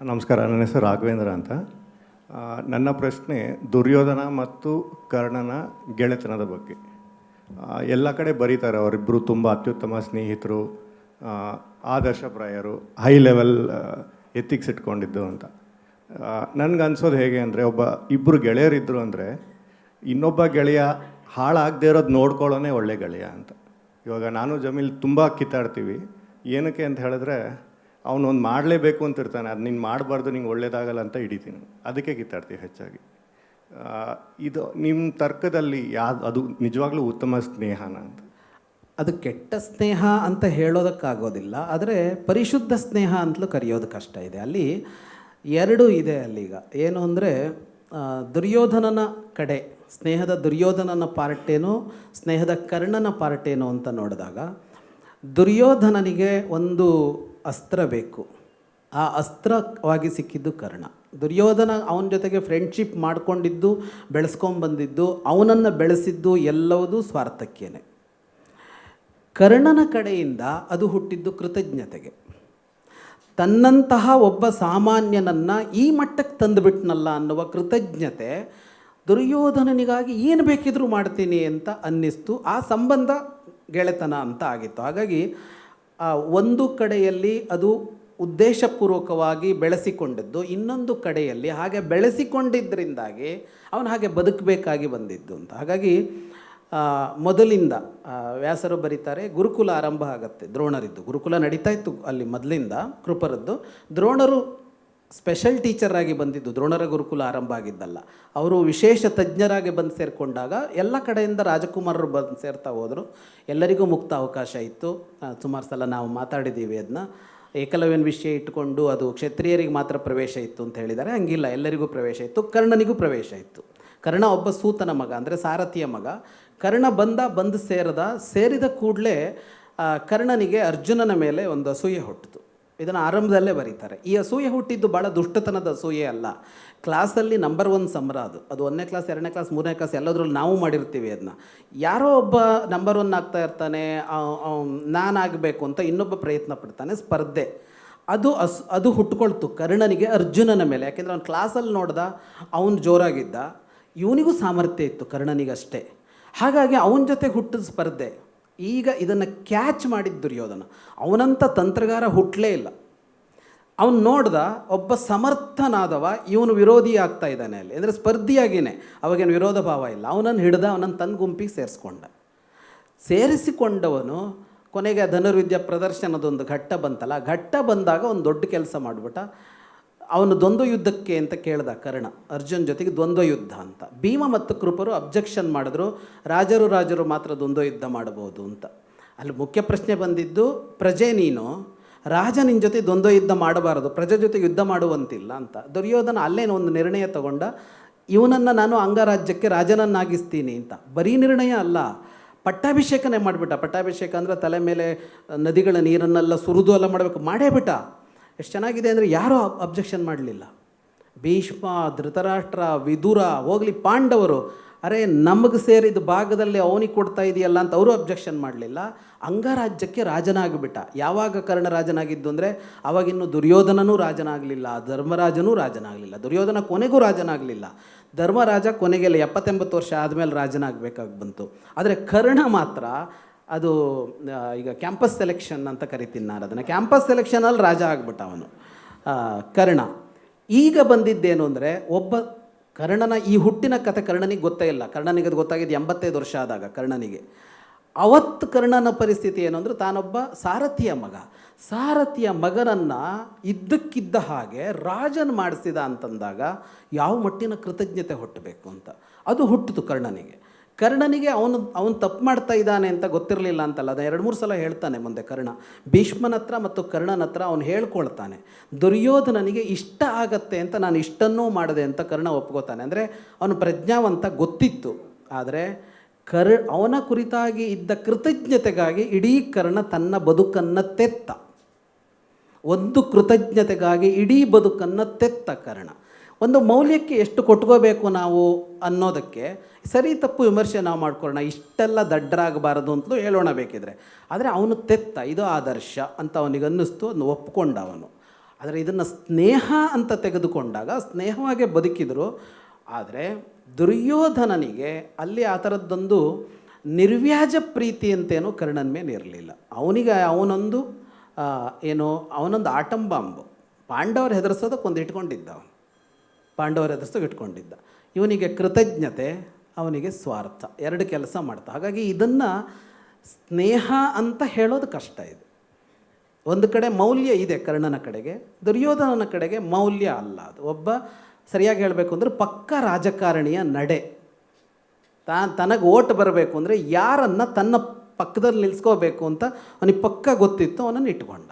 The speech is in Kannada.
ನಮಸ್ಕಾರ, ನನ್ನ ಹೆಸರು ರಾಘವೇಂದ್ರ ಅಂತ. ನನ್ನ ಪ್ರಶ್ನೆ ದುರ್ಯೋಧನ ಮತ್ತು ಕರ್ಣನ ಗೆಳೆತನದ ಬಗ್ಗೆ. ಎಲ್ಲ ಕಡೆ ಬರೀತಾರೆ ಅವರಿಬ್ಬರು ತುಂಬ ಅತ್ಯುತ್ತಮ ಸ್ನೇಹಿತರು ಆದರ್ಶಪ್ರಾಯರು ಹೈ ಲೆವೆಲ್ ಎಥಿಕ್ಸ್ ಇಟ್ಕೊಂಡಿದ್ದು ಅಂತ. ನನಗೆ ಅನ್ಸೋದು ಹೇಗೆ ಅಂದರೆ ಒಬ್ಬ ಇಬ್ಬರು ಗೆಳೆಯರಿದ್ದರು ಅಂದರೆ ಇನ್ನೊಬ್ಬ ಗೆಳೆಯ ಹಾಳಾಗದೇ ಇರೋದು ನೋಡ್ಕೊಳ್ಳೋನೇ ಒಳ್ಳೆ ಗೆಳೆಯ ಅಂತ. ಇವಾಗ ನಾನು ಜಮೀಲ್ ತುಂಬ ಕಿತ್ತಾಡ್ತೀವಿ. ಏನಕ್ಕೆ ಅಂತ ಹೇಳಿದ್ರೆ ಅವನೊಂದು ಮಾಡಲೇಬೇಕು ಅಂತ ಇರ್ತಾನೆ. ಅದು ನೀನು ಮಾಡಬಾರ್ದು, ನಿಂಗೆ ಒಳ್ಳೇದಾಗಲ್ಲ ಅಂತ ಹಿಡಿತೀನಿ. ಅದಕ್ಕೆ ಕಿತ್ತಾಡ್ತೀವಿ ಹೆಚ್ಚಾಗಿ. ಇದು ನಿಮ್ಮ ತರ್ಕದಲ್ಲಿ ಯಾವ್ದು ಅದು ನಿಜವಾಗ್ಲೂ ಉತ್ತಮ ಸ್ನೇಹನ ಅಂತ. ಅದು ಕೆಟ್ಟ ಸ್ನೇಹ ಅಂತ ಹೇಳೋದಕ್ಕಾಗೋದಿಲ್ಲ, ಆದರೆ ಪರಿಶುದ್ಧ ಸ್ನೇಹ ಅಂತಲೂ ಕರೆಯೋದು ಕಷ್ಟ ಇದೆ. ಅಲ್ಲಿ ಎರಡು ಇದೆ ಅಲ್ಲಿಗ. ಏನು ಅಂದರೆ ದುರ್ಯೋಧನನ ಕಡೆ, ಸ್ನೇಹದ ದುರ್ಯೋಧನನ ಪಾರ್ಟೇನು, ಸ್ನೇಹದ ಕರ್ಣನ ಪಾರ್ಟೇನು ಅಂತ ನೋಡಿದಾಗ, ದುರ್ಯೋಧನನಿಗೆ ಒಂದು ಅಸ್ತ್ರ ಬೇಕು. ಆ ಅಸ್ತ್ರವಾಗಿ ಸಿಕ್ಕಿದ್ದು ಕರ್ಣ. ದುರ್ಯೋಧನ ಅವನ ಜೊತೆಗೆ ಫ್ರೆಂಡ್ಶಿಪ್ ಮಾಡಿಕೊಂಡಿದ್ದು ಬೆಳೆಸ್ಕೊಂಬಂದಿದ್ದು ಅವನನ್ನು ಬೆಳೆಸಿದ್ದು ಎಲ್ಲವೂ ಸ್ವಾರ್ಥಕ್ಕೇನೆ. ಕರ್ಣನ ಕಡೆಯಿಂದ ಅದು ಹುಟ್ಟಿದ್ದು ಕೃತಜ್ಞತೆಗೆ. ತನ್ನಂತಹ ಒಬ್ಬ ಸಾಮಾನ್ಯನನ್ನು ಈ ಮಟ್ಟಕ್ಕೆ ತಂದುಬಿಟ್ನಲ್ಲ ಅನ್ನುವ ಕೃತಜ್ಞತೆ ದುರ್ಯೋಧನನಿಗಾಗಿ ಏನು ಬೇಕಿದ್ರೂ ಮಾಡ್ತೀನಿ ಅಂತ ಅನ್ನಿಸ್ತು. ಆ ಸಂಬಂಧ ಗೆಳೆತನ ಅಂತ ಆಗಿತ್ತು. ಹಾಗಾಗಿ ಒಂದು ಕಡೆಯಲ್ಲಿ ಅದು ಉದ್ದೇಶಪೂರ್ವಕವಾಗಿ ಬೆಳೆಸಿಕೊಂಡಿದ್ದು, ಇನ್ನೊಂದು ಕಡೆಯಲ್ಲಿ ಹಾಗೆ ಬೆಳೆಸಿಕೊಂಡಿದ್ದರಿಂದಾಗಿ ಅವನು ಹಾಗೆ ಬದುಕಬೇಕಾಗಿ ಬಂದಿದ್ದು ಅಂತ. ಹಾಗಾಗಿ ಮೊದಲಿಂದ ವ್ಯಾಸರು ಬರೀತಾರೆ, ಗುರುಕುಲ ಆರಂಭ ಆಗುತ್ತೆ, ದ್ರೋಣರಿದ್ದು. ಗುರುಕುಲ ನಡೀತಾ ಇತ್ತು ಅಲ್ಲಿ ಮೊದಲಿಂದ, ಕೃಪರದ್ದು. ದ್ರೋಣರು ಸ್ಪೆಷಲ್ ಟೀಚರಾಗಿ ಬಂದಿದ್ದು, ದ್ರೋಣರ ಗುರುಕುಲ ಆರಂಭ ಆಗಿದ್ದಲ್ಲ. ಅವರು ವಿಶೇಷ ತಜ್ಞರಾಗಿ ಬಂದು ಸೇರಿಕೊಂಡಾಗ ಎಲ್ಲ ಕಡೆಯಿಂದ ರಾಜಕುಮಾರರು ಬಂದು ಸೇರ್ತಾ ಹೋದರು. ಎಲ್ಲರಿಗೂ ಮುಕ್ತ ಅವಕಾಶ ಇತ್ತು. ಸುಮಾರು ಸಲ ನಾವು ಮಾತಾಡಿದ್ದೀವಿ ಅದನ್ನ ಏಕಲವ್ಯನ ವಿಷಯ ಇಟ್ಟುಕೊಂಡು ಅದು ಕ್ಷತ್ರಿಯರಿಗೆ ಮಾತ್ರ ಪ್ರವೇಶ ಇತ್ತು ಅಂತ ಹೇಳಿದ್ದಾರೆ. ಹಂಗಿಲ್ಲ, ಎಲ್ಲರಿಗೂ ಪ್ರವೇಶ ಇತ್ತು. ಕರ್ಣನಿಗೂ ಪ್ರವೇಶ ಇತ್ತು. ಕರ್ಣ ಒಬ್ಬ ಸೂತನ ಮಗ, ಅಂದರೆ ಸಾರಥಿಯ ಮಗ. ಕರ್ಣ ಬಂದ, ಬಂದು ಸೇರದ, ಸೇರಿದ ಕೂಡಲೇ ಕರ್ಣನಿಗೆ ಅರ್ಜುನನ ಮೇಲೆ ಒಂದು ಅಸೂಯೆ ಹುಟ್ಟಿತು. ಇದನ್ನು ಆರಂಭದಲ್ಲೇ ಬರೀತಾರೆ. ಈ ಅಸೂಯೆ ಹುಟ್ಟಿದ್ದು ಭಾಳ ದುಷ್ಟತನದ ಅಸೂಯೆ ಅಲ್ಲ. ಕ್ಲಾಸಲ್ಲಿ ನಂಬರ್ ಒನ್ ಸಂಬರ ಅದು. ಅದು ಒಂದನೇ ಕ್ಲಾಸ್, ಎರಡನೇ ಕ್ಲಾಸ್, ಮೂರನೇ ಕ್ಲಾಸ್ ಎಲ್ಲದರಲ್ಲಿ ನಾವು ಮಾಡಿರ್ತೀವಿ ಅದನ್ನ ಯಾರೋ ಒಬ್ಬ ನಂಬರ್ ಒನ್ ಆಗ್ತಾ ಇರ್ತಾನೆ ನಾನಾಗಬೇಕು ಅಂತ ಇನ್ನೊಬ್ಬ ಪ್ರಯತ್ನ ಪಡ್ತಾನೆ, ಸ್ಪರ್ಧೆ. ಅದು ಅಸ್, ಅದು ಹುಟ್ಕೊಳ್ತು ಕರ್ಣನಿಗೆ ಅರ್ಜುನನ ಮೇಲೆ. ಯಾಕೆಂದರೆ ಅವ್ನು ಕ್ಲಾಸಲ್ಲಿ ನೋಡ್ದ ಅವನು ಜೋರಾಗಿದ್ದ. ಇವನಿಗೂ ಸಾಮರ್ಥ್ಯ ಇತ್ತು ಕರ್ಣನಿಗಷ್ಟೇ. ಹಾಗಾಗಿ ಅವನ ಜೊತೆ ಹುಟ್ಟಿದ ಸ್ಪರ್ಧೆ. ಈಗ ಇದನ್ನು ಕ್ಯಾಚ್ ಮಾಡಿದ್ದು ದುರ್ಯೋಧನ. ಅವನಂಥ ತಂತ್ರಗಾರ ಹುಟ್ಟಲೇ ಇಲ್ಲ. ಅವನು ನೋಡ್ದ ಒಬ್ಬ ಸಮರ್ಥನಾದವ, ಇವನು ವಿರೋಧಿ ಆಗ್ತಾ ಇದ್ದಾನೆ ಅಲ್ಲಿ. ಅಂದರೆ ಸ್ಪರ್ಧಿಯಾಗಿಯೇ ಅವಾಗೇನು ವಿರೋಧ ಭಾವ ಇಲ್ಲ. ಅವನನ್ನು ಹಿಡ್ದ ಅವನನ್ನು ತನ್ನ ಗುಂಪಿಗೆ ಸೇರಿಸ್ಕೊಂಡ. ಸೇರಿಸಿಕೊಂಡವನು ಕೊನೆಗೆ ಧನುರ್ವಿದ್ಯಾ ಪ್ರದರ್ಶನದೊಂದು ಘಟ್ಟ ಬಂತಲ್ಲ ಘಟ್ಟ ಬಂದಾಗ ಒಂದು ದೊಡ್ಡ ಕೆಲಸ ಮಾಡಿಬಿಟ್ಟ. ಅವನು ದ್ವಂದ್ವ ಯುದ್ಧಕ್ಕೆ ಅಂತ ಕೇಳ್ದ ಕರ್ಣ, ಅರ್ಜುನ್ ಜೊತೆಗೆ ದ್ವಂದ್ವ ಯುದ್ಧ ಅಂತ. ಭೀಮ ಮತ್ತು ಕೃಪರು ಅಬ್ಜೆಕ್ಷನ್ ಮಾಡಿದ್ರು, ರಾಜರು ರಾಜರು ಮಾತ್ರ ದ್ವಂದ್ವ ಯುದ್ಧ ಮಾಡಬಹುದು ಅಂತ. ಅಲ್ಲಿ ಮುಖ್ಯ ಪ್ರಶ್ನೆ ಬಂದಿದ್ದು, ಪ್ರಜೆ ನೀನು, ರಾಜ ನಿನ್ನ ಜೊತೆ ದ್ವಂದ್ವ ಯುದ್ಧ ಮಾಡಬಾರದು, ಪ್ರಜೆ ಜೊತೆ ಯುದ್ಧ ಮಾಡುವಂತಿಲ್ಲ ಅಂತ. ದುರ್ಯೋಧನ ಅಲ್ಲೇನೋ ಒಂದು ನಿರ್ಣಯ ತಗೊಂಡ, ಇವನನ್ನು ನಾನು ಅಂಗರಾಜ್ಯಕ್ಕೆ ರಾಜನನ್ನಾಗಿಸ್ತೀನಿ ಅಂತ. ಬರೀ ನಿರ್ಣಯ ಅಲ್ಲ, ಪಟ್ಟಾಭಿಷೇಕನೇ ಮಾಡಿಬಿಟ್ಟ. ಪಟ್ಟಾಭಿಷೇಕ ಅಂದರೆ ತಲೆ ಮೇಲೆ ನದಿಗಳ ನೀರನ್ನೆಲ್ಲ ಸುರಿದು ಎಲ್ಲ ಮಾಡಬೇಕು. ಮಾಡೇ ಎಷ್ಟು ಚೆನ್ನಾಗಿದೆ ಅಂದರೆ ಯಾರೂ ಅಬ್ಜೆಕ್ಷನ್ ಮಾಡಲಿಲ್ಲ. ಭೀಷ್ಮ, ಧೃತರಾಷ್ಟ್ರ, ವಿದುರ, ಹೋಗಲಿ ಪಾಂಡವರು, ಅರೆ ನಮಗೆ ಸೇರಿದ ಭಾಗದಲ್ಲಿ ಅವನಿಗೆ ಕೊಡ್ತಾ ಇದೆಯಲ್ಲ ಅಂತ ಅವರು ಅಬ್ಜೆಕ್ಷನ್ ಮಾಡಲಿಲ್ಲ. ಅಂಗರಾಜ್ಯಕ್ಕೆ ರಾಜನಾಗಿಬಿಟ್ಟ. ಯಾವಾಗ ಕರ್ಣ ರಾಜನಾಗಿದ್ದು ಅಂದರೆ ಅವಾಗಿನ್ನು ದುರ್ಯೋಧನನೂ ರಾಜನಾಗಲಿಲ್ಲ, ಧರ್ಮರಾಜನೂ ರಾಜನಾಗಲಿಲ್ಲ, ದುರ್ಯೋಧನ ಕೊನೆಗೂ ರಾಜನಾಗಲಿಲ್ಲ. ಧರ್ಮರಾಜ ಕೊನೆಗೆಲ್ಲ ಎಪ್ಪತ್ತೆಂಬತ್ತು ವರ್ಷ ಆದಮೇಲೆ ರಾಜನಾಗಬೇಕಾಗಿ ಬಂತು. ಆದರೆ ಕರ್ಣ ಮಾತ್ರ ಅದು ಈಗ ಕ್ಯಾಂಪಸ್ ಸೆಲೆಕ್ಷನ್ ಅಂತ ಕರಿತೀನಿ ನಾನು ಅದನ್ನು. ಕ್ಯಾಂಪಸ್ ಸೆಲೆಕ್ಷನಲ್ಲಿ ರಾಜ ಆಗ್ಬಿಟ್ಟ ಅವನು. ಕರ್ಣ. ಈಗ ಬಂದಿದ್ದೇನು ಅಂದರೆ, ಒಬ್ಬ ಕರ್ಣನ, ಈ ಹುಟ್ಟಿನ ಕಥೆ ಕರ್ಣನಿಗೆ ಗೊತ್ತೇ ಇಲ್ಲ. ಕರ್ಣನಿಗೆ ಅದು ಗೊತ್ತಾಗಿದ್ದು ಎಂಬತ್ತೈದು ವರ್ಷ ಆದಾಗ ಕರ್ಣನಿಗೆ. ಅವತ್ತು ಕರ್ಣನ ಪರಿಸ್ಥಿತಿ ಏನು ಅಂದರೆ, ತಾನೊಬ್ಬ ಸಾರಥಿಯ ಮಗ. ಸಾರಥಿಯ ಮಗನನ್ನು ಇದ್ದಕ್ಕಿದ್ದ ಹಾಗೆ ರಾಜನ್ ಮಾಡಿಸಿದ ಅಂತಂದಾಗ, ಯಾವ ಮಟ್ಟಿನ ಕೃತಜ್ಞತೆ ಹುಟ್ಟಬೇಕು ಅಂತ. ಅದು ಹುಟ್ಟಿತು ಕರ್ಣನಿಗೆ. ಕರ್ಣನಿಗೆ ಅವನು ಅವನು ತಪ್ಪು ಮಾಡ್ತಾ ಇದ್ದಾನೆ ಅಂತ ಗೊತ್ತಿರಲಿಲ್ಲ ಅಂತಲ್ಲ, ಅದು ಎರಡು ಮೂರು ಸಲ ಹೇಳ್ತಾನೆ ಮುಂದೆ ಕರ್ಣ. ಭೀಷ್ಮನ ಹತ್ರ ಮತ್ತು ಕರ್ಣನ ಹತ್ರ ಅವನು ಹೇಳ್ಕೊಳ್ತಾನೆ, ದುರ್ಯೋಧನನಿಗೆ ಇಷ್ಟ ಆಗತ್ತೆ ಅಂತ ನಾನು ಇಷ್ಟನ್ನೂ ಮಾಡಿದೆ ಅಂತ ಕರ್ಣ ಒಪ್ಕೋತಾನೆ. ಅಂದರೆ ಅವನು ಪ್ರಜ್ಞಾವಂತ ಗೊತ್ತಿತ್ತು, ಆದರೆ ಕರ್, ಅವನ ಕುರಿತಾಗಿ ಇದ್ದ ಕೃತಜ್ಞತೆಗಾಗಿ ಇಡೀ ಕರ್ಣ ತನ್ನ ಬದುಕನ್ನು ತೆತ್ತ. ಒಂದು ಕೃತಜ್ಞತೆಗಾಗಿ ಇಡೀ ಬದುಕನ್ನು ತೆತ್ತ ಕಾರಣ. ಒಂದು ಮೌಲ್ಯಕ್ಕೆ ಎಷ್ಟು ಕೊಟ್ಕೋಬೇಕು ನಾವು ಅನ್ನೋದಕ್ಕೆ ಸರಿ ತಪ್ಪು ವಿಮರ್ಶೆ ನಾವು ಮಾಡ್ಕೊಳ್ಳೋಣ, ಇಷ್ಟೆಲ್ಲ ದಡ್ಡರಾಗಬಾರದು ಅಂತಲೂ ಹೇಳೋಣ ಬೇಕಿದ್ರೆ. ಆದರೆ ಅವನು ತೆತ್ತ, ಇದು ಆದರ್ಶ ಅಂತ ಅವನಿಗೆ ಅನ್ನಿಸ್ತು ಅದನ್ನು ಒಪ್ಕೊಂಡ ಅವನು ಆದರೆ ಇದನ್ನು ಸ್ನೇಹ ಅಂತ ತೆಗೆದುಕೊಂಡಾಗ ಸ್ನೇಹವಾಗೇ ಬದುಕಿದರು, ಆದರೆ ದುರ್ಯೋಧನನಿಗೆ ಅಲ್ಲಿ ಆ ಥರದ್ದೊಂದು ನಿರ್ವ್ಯಾಜ ಪ್ರೀತಿ ಅಂತೇನೋ ಕರ್ಣನ ಮೇಲೆ ಇರಲಿಲ್ಲ. ಅವನಿಗೆ ಅವನೊಂದು ಏನು, ಅವನೊಂದು ಆಟಂ ಬಾಂಬ್ ಪಾಂಡವರು ಹೆದರ್ಸೋದಕ್ಕೆ ಒಂದು ಇಟ್ಕೊಂಡಿದ್ದ ಅವನು. ಪಾಂಡವರ ಹೆದರ್ಸೋಕೆ ಇಟ್ಕೊಂಡಿದ್ದ. ಇವನಿಗೆ ಕೃತಜ್ಞತೆ, ಅವನಿಗೆ ಸ್ವಾರ್ಥ. ಎರಡು ಕೆಲಸ ಮಾಡ್ತಾ. ಹಾಗಾಗಿ ಇದನ್ನು ಸ್ನೇಹ ಅಂತ ಹೇಳೋದು ಕಷ್ಟ ಇದೆ. ಒಂದು ಕಡೆ ಮೌಲ್ಯ ಇದೆ ಕರ್ಣನ ಕಡೆಗೆ, ದುರ್ಯೋಧನನ ಕಡೆಗೆ ಮೌಲ್ಯ ಅಲ್ಲ ಅದು. ಒಬ್ಬ ಸರಿಯಾಗಿ ಹೇಳಬೇಕು ಅಂದರೆ ಪಕ್ಕ ರಾಜಕಾರಣಿಯ ನಡೆ. ತಾ, ತನಗೆ ಓಟ್ ಬರಬೇಕು ಅಂದರೆ ಯಾರನ್ನು ತನ್ನ ಪಕ್ಕದಲ್ಲಿ ನಿಲ್ಸ್ಕೋಬೇಕು ಅಂತ ಅವನಿಗೆ ಪಕ್ಕ ಗೊತ್ತಿತ್ತು ಅವನನ್ನು ಇಟ್ಕೊಂಡ.